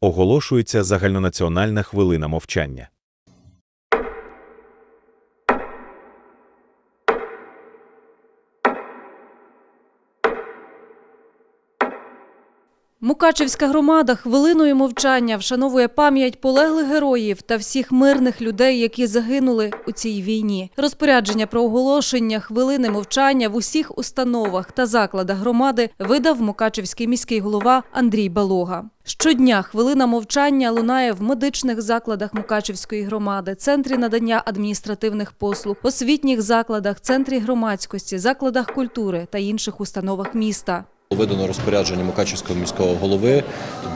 Оголошується загальнонаціональна хвилина мовчання. Мукачевська громада хвилиною мовчання вшановує пам'ять полеглих героїв та всіх мирних людей, які загинули у цій війні. Розпорядження про оголошення хвилини мовчання в усіх установах та закладах громади видав Мукачевський міський голова Андрій Балога. Щодня хвилина мовчання лунає в медичних закладах Мукачевської громади, центрі надання адміністративних послуг, освітніх закладах, центрі громадськості, закладах культури та інших установах міста. Видано розпорядження Мукачівського міського голови,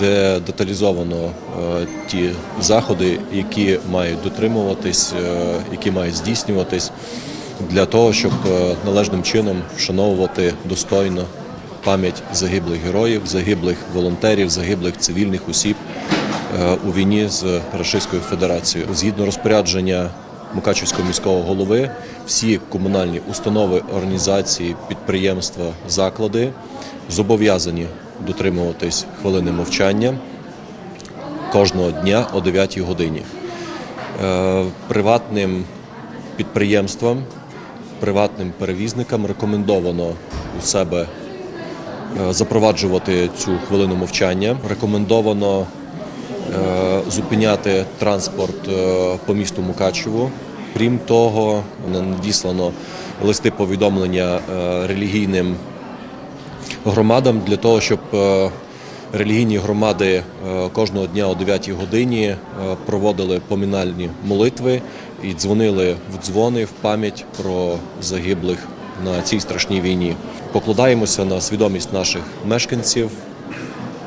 де деталізовано е, ті заходи, які мають дотримуватись, е, які мають здійснюватись для того, щоб е, належним чином вшановувати достойно пам'ять загиблих героїв, загиблих волонтерів, загиблих цивільних осіб у війні з Російською Федерацією. Згідно розпорядження Мукачівського міського голови, всі комунальні установи, організації, підприємства, заклади зобов'язані дотримуватись хвилини мовчання кожного дня о 9 годині. Е, Приватним підприємствам, приватним перевізникам рекомендовано у себе е, запроваджувати цю хвилину мовчання. Рекомендовано е, зупиняти транспорт по місту Мукачеву. Крім того, надіслано листи повідомлення релігійним громадам для того, щоб е, релігійні громади е, кожного дня о 9 годині е, проводили помінальні молитви і дзвонили в дзвони в пам'ять про загиблих на цій страшній війні. Покладаємося на свідомість наших мешканців.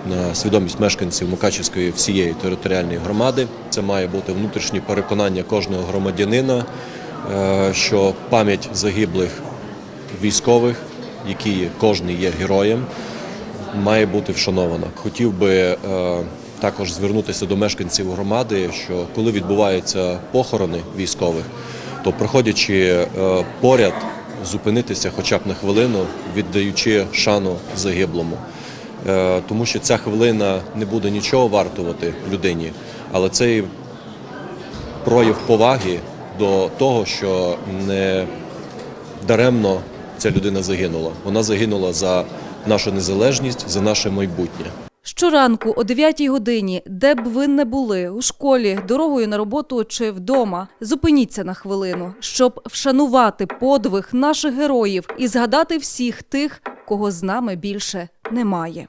На свідомість мешканців Мукачівської всієї територіальної громади це має бути внутрішнє переконання кожного громадянина, що пам'ять загиблих військових, які кожен є героєм, має бути вшанована. Хотів би е, також звернутися до мешканців громади, що коли відбуваються похорони військових, то проходячи е, поряд, зупинитися хоча б на хвилину, віддаючи шану загиблому. Е, Тому що ця хвилина не буде нічого вартувати людині, але це і прояв поваги до того, що не даремно ця людина загинула. Вона загинула за нашу незалежність, за наше майбутнє. Щоранку о 9 годині, де б ви не були, у школі, дорогою на роботу чи вдома, зупиніться на хвилину, щоб вшанувати подвиг наших героїв і згадати всіх тих, кого з нами більше немає.